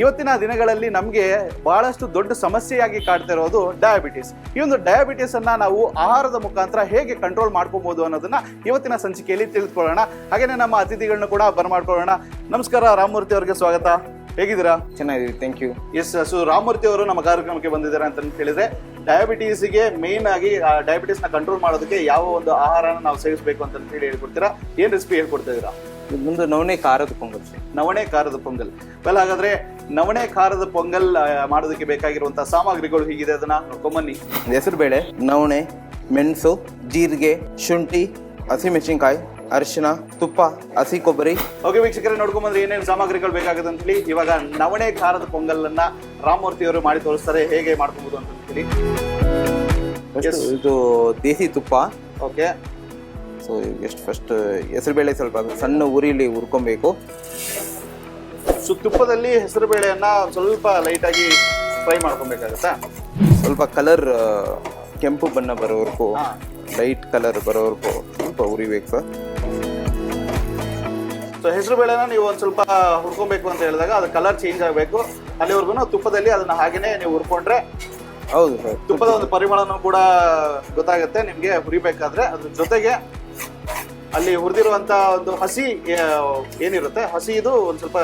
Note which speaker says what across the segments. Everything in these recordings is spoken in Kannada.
Speaker 1: ಇವತ್ತಿನ ದಿನಗಳಲ್ಲಿ ನಮಗೆ ಬಹಳಷ್ಟು ದೊಡ್ಡ ಸಮಸ್ಯೆಯಾಗಿ ಕಾಡ್ತಾ ಇರೋದು ಡಯಾಬಿಟಿಸ್ ಈ ಒಂದು ಡಯಾಬಿಟಿಸ್ ಅನ್ನ ನಾವು ಆಹಾರದ ಮುಖಾಂತರ ಹೇಗೆ ಕಂಟ್ರೋಲ್ ಮಾಡ್ಕೋಬಹುದು ಅನ್ನೋದನ್ನ ಇವತ್ತಿನ ಸಂಚಿಕೆಯಲ್ಲಿ ತಿಳಿದುಕೊಳ್ಳೋಣ. ಹಾಗೇನೆ ನಮ್ಮ ಅತಿಥಿಗಳನ್ನ ಕೂಡ ಬರಮಾಡ್ಕೊಳ್ಳೋಣ. ನಮಸ್ಕಾರ ರಾಮಮೂರ್ತಿ ಅವರಿಗೆ ಸ್ವಾಗತ. ಹೇಗಿದ್ದೀರಾ?
Speaker 2: ಚೆನ್ನಾಗಿದ್ದೀವಿ thank you
Speaker 1: yes so Ramamurthy ಅವರು ನಮ್ಮ ಕಾರ್ಯಕ್ರಮಕ್ಕೆ ಬಂದಿದ್ದಾರೆ ಅಂತ ಹೇಳಿದ್ರೆ ಡಯಾಬಿಟೀಸ್ಗೆ ಮೇನ್ ಆಗಿ ಡಯಾಬಿಟೀಸ್ನ ಕಂಟ್ರೋಲ್ ಮಾಡೋದಕ್ಕೆ ಯಾವ ಒಂದು ಆಹಾರನ ನಾವು ಸೇವಿಸಬೇಕು ಅಂತ ಹೇಳಿ ಹೇಳ್ಕೊಡ್ತೀರಾ? ಏನು ರೆಸಿಪಿ ಹೇಳ್ಕೊಡ್ತಾ ಇದೀರಾ
Speaker 2: ಮುಂದೆ ನವಣೆ ಖಾರದ ಪೊಂಗಲ್
Speaker 1: ನವಣೆ ಖಾರದ ಪೊಂಗಲ್. ವೆಲ್ ಹಾಗಾದ್ರೆ ನವಣೆ ಖಾರದ ಪೊಂಗಲ್ ಮಾಡೋದಕ್ಕೆ ಬೇಕಾಗಿರುವಂತಹ ಸಾಮಗ್ರಿಗಳು ಹೀಗಿದೆ. ಅದನ್ನ ನೋಡ್ಕೊಂಬನ್ನಿ
Speaker 2: ಹೆಸರುಬೇಳೆ ನವಣೆ ಮೆಣಸು ಜೀರಿಗೆ ಶುಂಠಿ ಹಸಿಮೆಣಸಿನ್ಕಾಯಿ ಅರಿಶಿನ ತುಪ್ಪ ಹಸಿ ಕೊಬ್ಬರಿ.
Speaker 1: ಓಕೆ ವೀಕ್ಷಕರೇ ನೋಡ್ಕೊಂಬಂದ್ರೆ ಏನೇನು ಸಾಮಗ್ರಿಗಳು ಬೇಕಾಗುತ್ತೆ ಅಂತ ಹೇಳಿ ಇವಾಗ ನವಣೆ ಖಾರದ ಪೊಂಗಲ್ ಅನ್ನ ರಾಮಮೂರ್ತಿ ಅವರು ಮಾಡಿ ತೋರಿಸ್ತಾರೆ. ಹೇಗೆ ಮಾಡ್ಕೋಬಹುದು ಅಂತ ಹೇಳಿ.
Speaker 2: ಇದು ದೇಸಿ ತುಪ್ಪ.
Speaker 1: ಓಕೆ
Speaker 2: ಸೊ ಎಷ್ಟು ಫಸ್ಟ್ ಹೆಸರುಬೇಳೆ ಸ್ವಲ್ಪ ಸಣ್ಣ ಉರಿಲಿ ಹುರ್ಕೊಬೇಕು.
Speaker 1: ಸೊ ತುಪ್ಪದಲ್ಲಿ ಹೆಸರು ಬೇಳೆಯನ್ನ ಸ್ವಲ್ಪ ಲೈಟ್ ಆಗಿ ಫ್ರೈ ಮಾಡ್ಕೊಬೇಕಾಗತ್ತಾ?
Speaker 2: ಸ್ವಲ್ಪ ಕಲರ್ ಕೆಂಪು ಬಣ್ಣ ಬರೋವರೆಗೂ ಲೈಟ್ ಕಲರ್ ಬರೋವರೆಗೂ ಸ್ವಲ್ಪ ಉರಿಬೇಕು ಸರ್
Speaker 1: ಸೊ ಹೆಸರು ಬೇಳೆನ ನೀವು ಒಂದು ಸ್ವಲ್ಪ ಹುರ್ಕೊಬೇಕು ಅಂತ ಹೇಳಿದಾಗ ಅದು ಕಲರ್ ಚೇಂಜ್ ಆಗಬೇಕು. ಅಲ್ಲಿವರೆಗೂ ತುಪ್ಪದಲ್ಲಿ ಅದನ್ನ ಹಾಗೆಯೇ ನೀವು ಹುರ್ಕೊಂಡ್ರೆ
Speaker 2: ಹೌದು ಸರ್.
Speaker 1: ತುಪ್ಪದ ಒಂದು ಪರಿಮಳನೂ ಕೂಡ ಗೊತ್ತಾಗುತ್ತೆ ನಿಮಗೆ ಹುರಿಬೇಕಾದ್ರೆ. ಅದ್ರ ಜೊತೆಗೆ ಅಲ್ಲಿ ಹುರಿದಿರುವಂತ ಒಂದು ಹಸಿ ಏನಿರುತ್ತೆ? ಹಸಿ ಇದು ಒಂದ್ ಸ್ವಲ್ಪ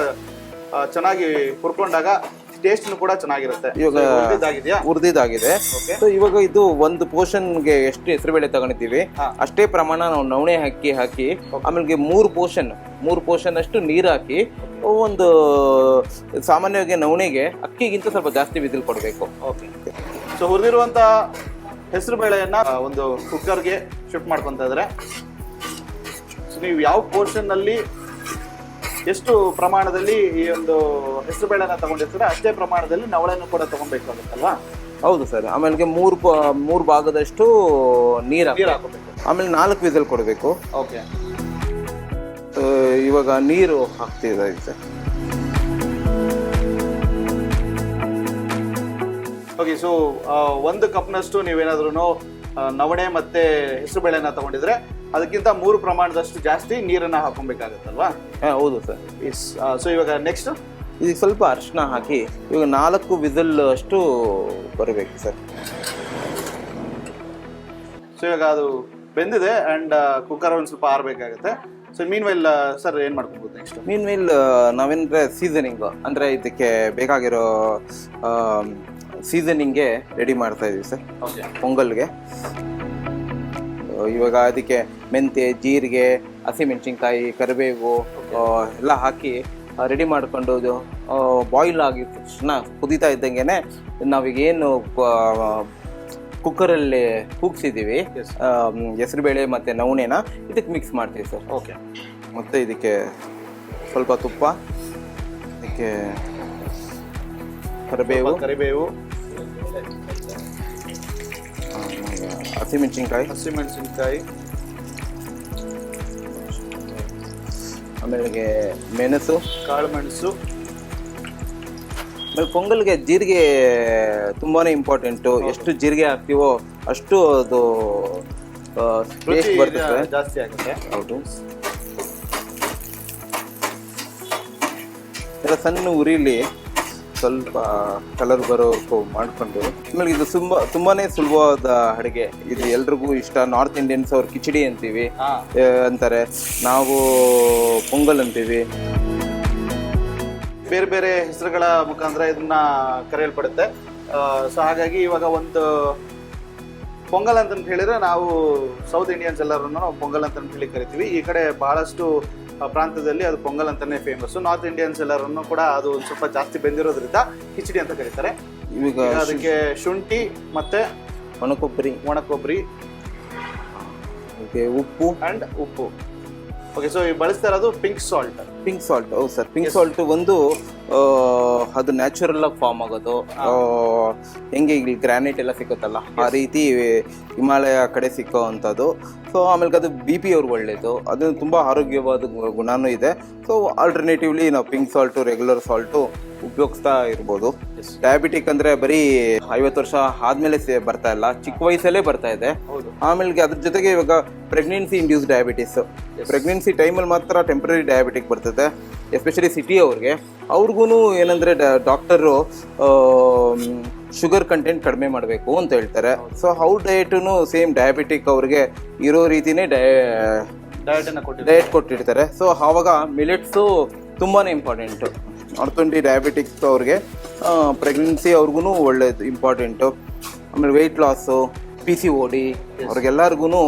Speaker 1: ಚೆನ್ನಾಗಿ ಹುರ್ಕೊಂಡಾಗ ಟೇಸ್ಟ್ ಕೂಡ ಚೆನ್ನಾಗಿರುತ್ತೆ.
Speaker 2: ಇವಾಗ
Speaker 1: Okay.
Speaker 2: ಸೊ ಇವಾಗ ಇದು ಒಂದು ಪೋರ್ಷನ್ಗೆ ಎಷ್ಟು ಹೆಸರುಬೇಳೆ ತಗೊಂಡಿದ್ದೀವಿ? ಅಷ್ಟೇ ಪ್ರಮಾಣ ನಾವು ನವಣೆ ಹಾಕಿ ಹಾಕಿ ಆಮೇಲೆ ಮೂರು ಪೋರ್ಷನ್ ಮೂರು ಪೋರ್ಷನ್ ಅಷ್ಟು ನೀರು ಹಾಕಿ ಒಂದು ಸಾಮಾನ್ಯವಾಗಿ ನವಣೆಗೆ ಅಕ್ಕಿಗಿಂತ ಸ್ವಲ್ಪ ಜಾಸ್ತಿ ಬಿಸಿಲು ಕೊಡಬೇಕು.
Speaker 1: ಓಕೆ ಸೊ ಹುರಿದಿರುವಂತ ಹೆಸರು ಬೇಳೆಯನ್ನ ಒಂದು ಕುಕ್ಕರ್ಗೆ ಶಿಫ್ಟ್ ಮಾಡ್ಕೊಂತ ಇದ್ರೆ ಸೊ ನೀವು ಯಾವ ಪೋರ್ಷನ್ನಲ್ಲಿ ಎಷ್ಟು ಪ್ರಮಾಣದಲ್ಲಿ ಈ ಒಂದು ಹೆಸರು ಬೇಳೆನ ತಗೊಂಡಿರ್ತೀರ ಅಷ್ಟೇ ಪ್ರಮಾಣದಲ್ಲಿ ನವಳೆನೂ ಕೂಡ ತಗೊಬೇಕಾಗುತ್ತಲ್ಲ
Speaker 2: ಹೌದು ಸರ್. ಆಮೇಲೆ ಮೂರು ಮೂರು ಭಾಗದಷ್ಟು ನೀರು
Speaker 1: ನೀರು ಹಾಕೋಬೇಕು.
Speaker 2: ಆಮೇಲೆ ನಾಲ್ಕು ವಿಸಲ್ ಕೊಡಬೇಕು.
Speaker 1: ಓಕೆ.
Speaker 2: ಇವಾಗ ನೀರು ಹಾಕ್ತಿದ್ದೀವಿ ಸರ್.
Speaker 1: ಓಕೆ ಸೊ ಒಂದು ಕಪ್ನಷ್ಟು ನೀವೇನಾದ್ರೂ ನವಣೆ ಮತ್ತೆ ಹೆಸರು ಬೇಳೆನ ತಗೊಂಡಿದ್ರೆ ಅದಕ್ಕಿಂತ ಮೂರು ಪ್ರಮಾಣದಷ್ಟು ಜಾಸ್ತಿ ನೀರನ್ನ ಹಾಕೊಬೇಕಾಗತ್ತಲ್ವಾ?
Speaker 2: ಹಾಂ ಹೌದು ಸರ್.
Speaker 1: ಸೊ ಇವಾಗ ನೆಕ್ಸ್ಟ್
Speaker 2: ಇದಕ್ಕೆ ಸ್ವಲ್ಪ ಅರಿಶಿನ ಹಾಕಿ ಇವಾಗ ನಾಲ್ಕು ವಿಸಲ್ ಅಷ್ಟು ಬರಬೇಕು ಸರ್.
Speaker 1: ಸೊ ಇವಾಗ ಅದು ಬೆಂದಿದೆ ಅಂಡ್ ಕುಕ್ಕರ್ ಒಂದು ಸ್ವಲ್ಪ ಆರಬೇಕಾಗುತ್ತೆ. ಸೊ ಮೀನ್ ವೈಲ್ ಸರ್ ಏನ್ ಮಾಡ್ಕೊಬೋದು ನೆಕ್ಸ್ಟ್
Speaker 2: ಮೀನ್ ವೈಲ್ ನಾವೇನಂದ್ರೆ ಸೀಸನಿಂಗ್ ಅಂದ್ರೆ ಇದಕ್ಕೆ ಬೇಕಾಗಿರೋ ಸೀಸನಿಂಗ್ಗೆ ರೆಡಿ ಮಾಡ್ತಾ ಇದೀವಿ ಸರ್.
Speaker 1: ಓಕೆ
Speaker 2: ಪೊಂಗಲ್ಗೆ. ಇವಾಗ ಅದಕ್ಕೆ ಮೆಂತೆ ಜೀರಿಗೆ ಹಸಿಮೆಣಸಿನ್ಕಾಯಿ ಕರಿಬೇವು ಎಲ್ಲ ಹಾಕಿ ರೆಡಿ ಮಾಡ್ಕೊಂಡು ಬಾಯ್ಲ್ ಆಗಿ ತಕ್ಷಣ ಕುದೀತಾ ಇದ್ದಂಗೆ ನಾವೀಗೇನು ಕುಕ್ಕರಲ್ಲಿ ಕೂಗ್ಸಿದ್ದೀವಿ
Speaker 1: ಹೆಸರು
Speaker 2: ಹೆಸರುಬೇಳೆ ಮತ್ತು ನವಣೆನ ಇದಕ್ಕೆ ಮಿಕ್ಸ್ ಮಾಡ್ತೀವಿ ಸರ್
Speaker 1: ಓಕೆ
Speaker 2: ಮತ್ತು ಇದಕ್ಕೆ ಸ್ವಲ್ಪ ತುಪ್ಪ ಇದಕ್ಕೆ ಕರಿಬೇವು.
Speaker 1: ಕರಿಬೇವು.
Speaker 2: ಹಸಿಮೆಣಸಿನ್ಕಾಯಿ.
Speaker 1: ಹಸಿಮೆಣಸಿನ್ಕಾಯಿ.
Speaker 2: ಆಮೇಲೆ ಮೆಣಸು.
Speaker 1: ಕಾಳು ಮೆಣಸು
Speaker 2: ಆಮೇಲೆ ಪೊಂಗಲ್ಗೆ ಜೀರಿಗೆ ತುಂಬಾ ಇಂಪಾರ್ಟೆಂಟು ಎಷ್ಟು ಜೀರಿಗೆ ಹಾಕ್ತೀವೋ ಅಷ್ಟು ಅದು ಟೇಸ್ಟ್ ಬರ್ತದೆ.
Speaker 1: ಜಾಸ್ತಿ ಆಗುತ್ತೆ.
Speaker 2: ಹೌದು. ಎಲ್ಲ ಸಣ್ಣ ಉರಿಲಿ ಸ್ವಲ್ಪ ಕಲರ್ ಬರೋ ಮಾಡಿಕೊಂಡು ಆಮೇಲೆ ಇದು ತುಂಬಾ ತುಂಬಾನೇ ಸುಲಭವಾದ ಅಡುಗೆ. ಇದು ಎಲ್ರಿಗೂ ಇಷ್ಟ. ನಾರ್ತ್ ಇಂಡಿಯನ್ಸ್ ಅವ್ರು ಕಿಚಡಿ ಅಂತೀವಿ. ಆ, ಅಂತಾರೆ. ನಾವು ಪೊಂಗಲ್ ಅಂತೀವಿ.
Speaker 1: ಬೇರೆ ಬೇರೆ ಹೆಸರುಗಳ ಮುಖಾಂತರ ಇದನ್ನ ಕರೆಯಲ್ಪಡುತ್ತೆ. ಸೊ ಹಾಗಾಗಿ ಇವಾಗ ಒಂದು ಪೊಂಗಲ್ ಅಂತ ಹೇಳಿದ್ರೆ ನಾವು ಸೌತ್ ಇಂಡಿಯನ್ಸ್ ಎಲ್ಲರೂ ನಾವು ಪೊಂಗಲ್ ಅಂತ ಹೇಳಿ ಕರಿತೀವಿ. ಈ ಕಡೆ ಬಹಳಷ್ಟು ಪ್ರಾಂತ್ಯದಲ್ಲಿ ಅದು ಪೊಂಗಲ್ ಅಂತಲೇ ಫೇಮಸ್ ನಾರ್ತ್ ಇಂಡಿಯನ್ಸ್ ಎಲ್ಲರನ್ನು ಕೂಡ ಅದು ಒಂದು ಸ್ವಲ್ಪ ಜಾಸ್ತಿ ಬೆಂದಿರೋದ್ರಿಂದ ಕಿಚಡಿ ಅಂತ ಕರೀತಾರೆ. ಈಗ ಅದಕ್ಕೆ ಶುಂಠಿ ಮತ್ತೆ
Speaker 2: ಒಣಕೊಬ್ಬರಿ. ಒಣಕೊಬ್ಬರಿ. ಉಪ್ಪು.
Speaker 1: ಅಂಡ್ ಉಪ್ಪು. ಓಕೆ ಸೊ ಬಳಸ್ತಾ ಇರೋದು ಪಿಂಕ್ ಸಾಲ್ಟ್
Speaker 2: ಪಿಂಕ್ ಸಾಲ್ಟ್ ಹೌದು ಸರ್ ಪಿಂಕ್ ಸಾಲ್ಟ್ ಒಂದು ಅದು ನ್ಯಾಚುರಲ್ ಆಗಿ ಫಾರ್ಮ್ ಆಗೋದು. ಹೆಂಗೆ ಇಲ್ಲಿ ಗ್ರಾನೈಟ್ ಎಲ್ಲ ಸಿಗುತ್ತಲ್ಲ ಆ ರೀತಿ ಹಿಮಾಲಯ ಕಡೆ ಸಿಕ್ಕೋ ಅಂಥದ್ದು ಸೊ ಆಮೇಲೆ ಅದು ಬಿ ಪಿ ಅವ್ರಿಗೆ ಒಳ್ಳೇದು. ಅದು ತುಂಬ ಆರೋಗ್ಯವಾದ ಗುಣನೂ ಇದೆ. ಸೊ ಆಲ್ಟರ್ನೇಟಿವ್ಲಿ ನಾವು ಪಿಂಕ್ ಸಾಲ್ಟು ರೆಗ್ಯುಲರ್ ಸಾಲ್ಟು ಉಪಯೋಗಿಸ್ತಾ ಇರ್ಬೋದು. ಡಯಾಬಿಟಿಕ್ ಅಂದ್ರೆ ಬರೀ ಐವತ್ತು ವರ್ಷ ಆದ್ಮೇಲೆ ಸೇ- ಬರ್ತಾ ಇಲ್ಲ ಚಿಕ್ಕ ವಯಸ್ಸಲ್ಲೇ ಬರ್ತಾ ಇದೆ.
Speaker 1: ಹೌದು.
Speaker 2: ಆಮೇಲೆ ಅದ್ರ ಜೊತೆಗೆ ಇವಾಗ ಪ್ರೆಗ್ನೆನ್ಸಿ ಇಂಡ್ಯೂಸ್ ಡಯಾಬಿಟಿಸ್ ಪ್ರೆಗ್ನೆನ್ಸಿ ಟೈಮಲ್ಲಿ ಮಾತ್ರ ಟೆಂಪ್ರರಿ ಡಯಾಬಿಟಿಕ್ ಬರ್ತದೆ ಎಸ್ಪೆಷಲಿ ಸಿಟಿ ಅವ್ರಿಗೆ. ಅವ್ರಿಗೂ ಏನಂದ್ರೆ ಡಾಕ್ಟರು ಶುಗರ್ ಕಂಟೆಂಟ್ ಕಡಿಮೆ ಮಾಡಬೇಕು ಅಂತ ಹೇಳ್ತಾರೆ. ಸೊ ಅವ್ರ ಡಯೆಟು ಸೇಮ್ ಡಯಾಬಿಟಿಕ್ ಅವ್ರಿಗೆ ಇರೋ ರೀತಿನೇ ಡಯ
Speaker 1: ಡಯಟ್
Speaker 2: ಡಯಟ್ ಕೊಟ್ಟಿರ್ತಾರೆ. ಸೊ ಆವಾಗ ಮಿಲೆಟ್ಸು ತುಂಬಾ ಇಂಪಾರ್ಟೆಂಟು ಅರ್ಥೊಂಡಿ ಡಯಾಬಿಟಿಕ್ಸ್ ಅವ್ರಿಗೆ ಪ್ರೆಗ್ನೆನ್ಸಿ ಅವ್ರಿಗೂ ಒಳ್ಳೇದು ಇಂಪಾರ್ಟೆಂಟು ಆಮೇಲೆ weight loss P C O D ಅವ್ರಿಗೆಲ್ಲರಿಗೂ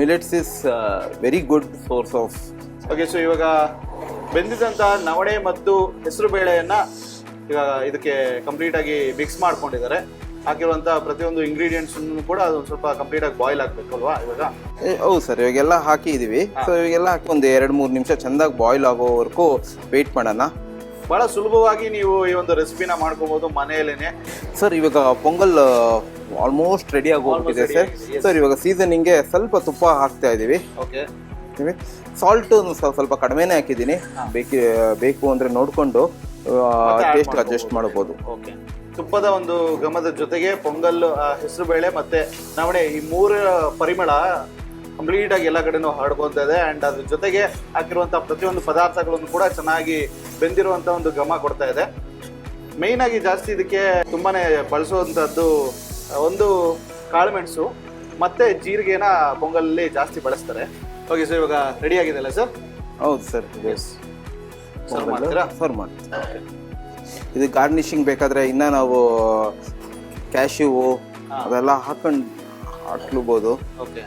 Speaker 2: millets is very good source of
Speaker 1: okay so ಇವಾಗ ಬೆಂದಿದಂಥ ನವಣೆ ಮತ್ತು ಹೆಸರು ಬೇಳೆಯನ್ನು ಈಗ ಇದಕ್ಕೆ ಕಂಪ್ಲೀಟಾಗಿ ಮಿಕ್ಸ್ ಮಾಡ್ಕೊಂಡಿದ್ದಾರೆ. ಹಾಕಿರುವಂಥ ಪ್ರತಿಯೊಂದು ಇಂಗ್ರೀಡಿಯೆಂಟ್ಸ್ ಕೂಡ ಅದೊಂದು ಸ್ವಲ್ಪ ಕಂಪ್ಲೀಟಾಗಿ ಬಾಯ್ಲ್ ಆಗಬೇಕಲ್ವಾ ಇವಾಗ?
Speaker 2: ಹೌದು ಸರ್ ಇವಾಗೆಲ್ಲ ಹಾಕಿದ್ದೀವಿ ಸೊ ಇವಾಗೆಲ್ಲ ಹಾಕಿ ಒಂದು ಎರಡು ಮೂರು ನಿಮಿಷ ಚೆಂದಾಗಿ ಬಾಯ್ಲ್ ಆಗೋವರೆಗೂ ವೆಯ್ಟ್ ಮಾಡೋಣ.
Speaker 1: ಬಹಳ ಸುಲಭವಾಗಿ ನೀವು ಈ ಒಂದು ರೆಸಿಪಿನ ಮಾಡ್ಕೋಬಹುದು ಮನೆಯಲ್ಲೇನೆ.
Speaker 2: ಸರ್ ಇವಾಗ ಪೊಂಗಲ್ ಆಲ್ಮೋಸ್ಟ್ ರೆಡಿ ಆಗಿ ಸರ್. ಸರ್ ಇವಾಗ ಸೀಸನಿಂಗೆ ಸ್ವಲ್ಪ ತುಪ್ಪ ಹಾಕ್ತಾ ಇದ್ದೀವಿ
Speaker 1: ಓಕೆ.
Speaker 2: ಸಾಲ್ಟ್ ಸ್ವಲ್ಪ ಕಡಿಮೆನೇ ಹಾಕಿದ್ದೀನಿ. ಬೇಕಿ ಬೇಕು ಅಂದ್ರೆ ನೋಡಿಕೊಂಡು ಟೇಸ್ಟ್. ಅಡ್ಜಸ್ಟ್ ಮಾಡ್ಬೋದು.
Speaker 1: ಓಕೆ. ತುಪ್ಪದ ಒಂದು ಗಮದ ಜೊತೆಗೆ ಪೊಂಗಲ್ ಹೆಸರು ಬೇಳೆ ಮತ್ತೆ ನವಣೆ ಈ ಮೂರ ಪರಿಮಳ ಕಂಪ್ಲೀಟ್ ಆಗಿ ಎಲ್ಲ ಕಡೆನೂ ಹರಡ್ಕೊಂತ ಇದೆ. ಅಂಡ್ ಅದ್ರ ಜೊತೆಗೆ ಹಾಕಿರುವಂತಹ ಪ್ರತಿಯೊಂದು ಪದಾರ್ಥಗಳನ್ನು ಕೂಡ ಚೆನ್ನಾಗಿ ಬೆಂದಿರುವಂತ ಒಂದು ಘಮ ಕೊಡ್ತಾ ಇದೆ. ಮೇಯ್ನ್ ಆಗಿ ಜಾಸ್ತಿ ಇದಕ್ಕೆ ತುಂಬಾನೇ ಬಳಸುವಂತದ್ದು ಒಂದು ಕಾಳುಮೆಣಸು ಮತ್ತೆ ಜೀರಿಗೆನ ಪೊಂಗಲಲ್ಲಿ ಜಾಸ್ತಿ ಬಳಸ್ತಾರೆ. ಓಕೆ ಸರ್ ಇವಾಗ ರೆಡಿ ಆಗಿದೆ ಅಲ್ಲ ಸರ್
Speaker 2: ಹೌದು ಸರ್
Speaker 1: ಸರ್ ಮಾಡ್ತೀರಾ?
Speaker 2: ಮಾಡ್ತೀವಿ. ಇದು ಗಾರ್ನಿಶಿಂಗ್ ಬೇಕಾದ್ರೆ ಇನ್ನ ನಾವು ಕ್ಯಾಶ್ಯೂ ಅದೆಲ್ಲ ಹಾಕೊಂಡು ಹಾಕ್ಲೂಬೋದು.
Speaker 1: ಓಕೆ